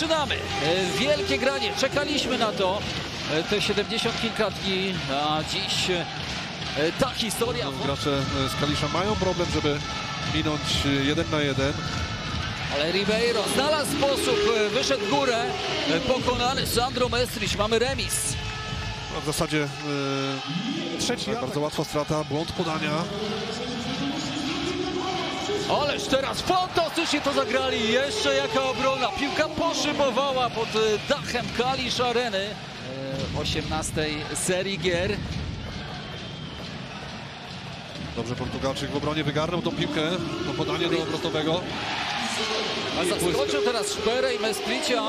zaczynamy. E, Wielkie granie, czekaliśmy na to. E, Te 70 kilka dni, a dziś e, ta historia. Gracze e, z Kalisza mają problem, żeby minąć jeden na jeden. Ale Ribeiro znalazł sposób, wyszedł w górę, pokonany Sandro Mestrić, mamy remis. No, w zasadzie e, trzeci, bardzo łatwa strata, błąd podania. Ależ teraz fantastycznie to zagrali, jeszcze jaka obrona, piłka poszybowała pod e, dachem Kalisz Areny. E, 18 serii gier. Dobrze Portugalczyk w obronie wygarnął tą piłkę, to podanie do obrotowego. Zaskoczył teraz Szperę i Mestricia.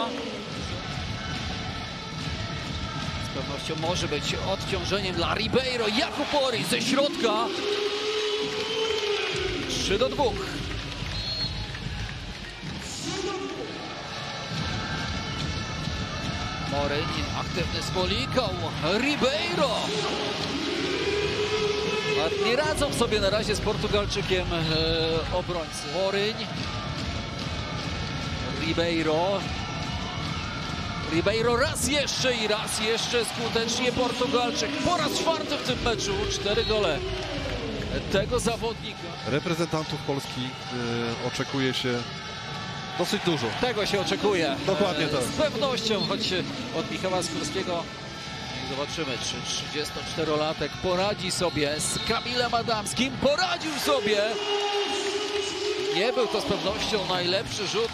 Z pewnością może być odciążeniem dla Ribeiro. Jakupori ze środka. 3 do 2. Moryń aktywny z Moliką. Ribeiro. Nie radzą sobie na razie z Portugalczykiem e, obrońcy. Moryń. Ribeiro. Ribeiro raz jeszcze i raz jeszcze skutecznie Portugalczyk. Po raz czwarty w tym meczu. Cztery gole tego zawodnika. Reprezentantów Polski e, oczekuje się dosyć dużo. Tego się oczekuje. Dokładnie tak. Z pewnością, choć od Michała Skórskiego zobaczymy, czy 34-latek poradzi sobie z Kamilem Adamskim. Poradził sobie. Nie był to z pewnością najlepszy rzut.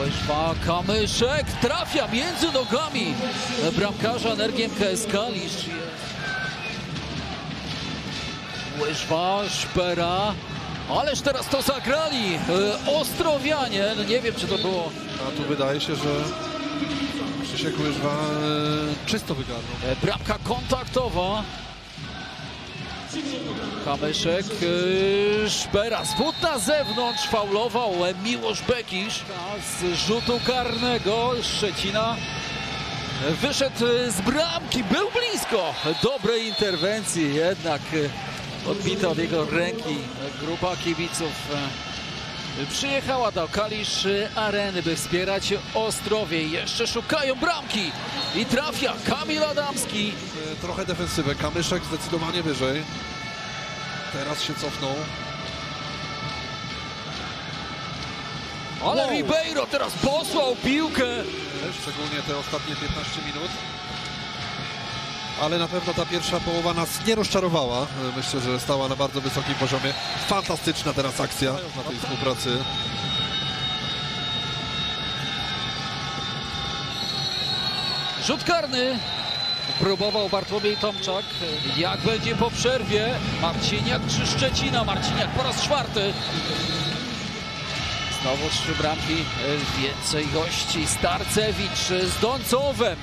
Łyżwa Kamyszek trafia między nogami bramkarza Energii MKS Kalisz. Łyżwa, Szpera. Ależ teraz to zagrali e, Ostrowianie. No nie wiem, czy to było A tu wydaje się, że Krzysiek Łyżwa e, czysto wygarnął. e, bramka kontaktowa. Kamyszek, Szpera, zwód na zewnątrz, faulował Miłosz Bekisz z rzutu karnego Szczecina. Wyszedł z bramki, był blisko dobrej interwencji, jednak odbita od jego ręki e, grupa kibiców. e, Przyjechała do Kalisz Areny, by wspierać Ostrowie. Jeszcze szukają bramki i trafia Kamil Adamski. E, Trochę defensywę, Kamyszek zdecydowanie wyżej. Teraz się cofnął. Ale Wow. Ribeiro teraz posłał piłkę. szczególnie te ostatnie 15 minut. Ale na pewno ta pierwsza połowa nas nie rozczarowała. E, Myślę, że stała na bardzo wysokim poziomie. Fantastyczna teraz akcja na tej współpracy. Rzut karny. Próbował Bartłomiej Tomczak. Jak będzie po przerwie? Marciniak czy Szczecina? Marciniak po raz czwarty. Znowu trzy bramki. Więcej gości. Starcewicz z Doncowem.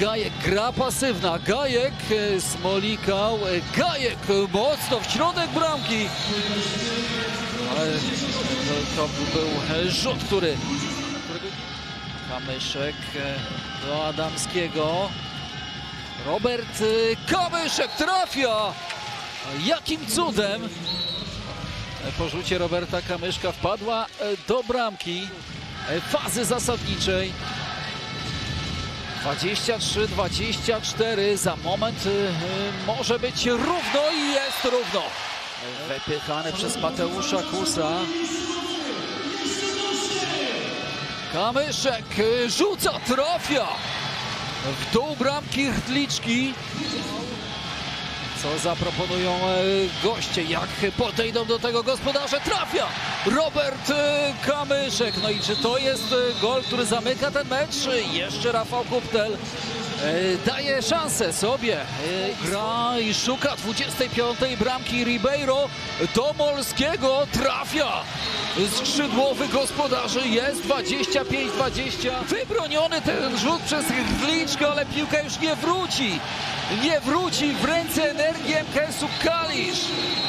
Gajek, gra pasywna. Gajek, e, Smolikał. e, Gajek mocno w środek bramki. Ale to, był e, rzut, który... Kamyszek e, do Adamskiego. Robert e, Kamyszek trafia! Jakim cudem e, po rzucie Roberta Kamyszka wpadła e, do bramki e, fazy zasadniczej. 23-24 za moment y, y, może być równo i jest równo. Wypychany przez Mateusza Kusa. Kamyszek y, rzuca, trafia w dół bramki Rdliczki. Co zaproponują e, goście, jak podejdą do tego gospodarze, trafia Robert e, Kamyszek. No i czy to jest e, gol, który zamyka ten mecz? Jeszcze Rafał Kuptel daje szansę sobie. Gra i szuka 25. bramki Ribeiro do Molskiego, trafia. Skrzydłowy gospodarzy jest 25-20. Wybroniony ten rzut przez Rdliczkę, ale piłka już nie wróci. Nie wróci w ręce energii MKS-u Kalisz.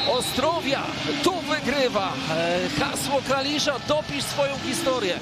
Ostrowia tu wygrywa. E, Hasło Kalisza, dopisz swoją historię.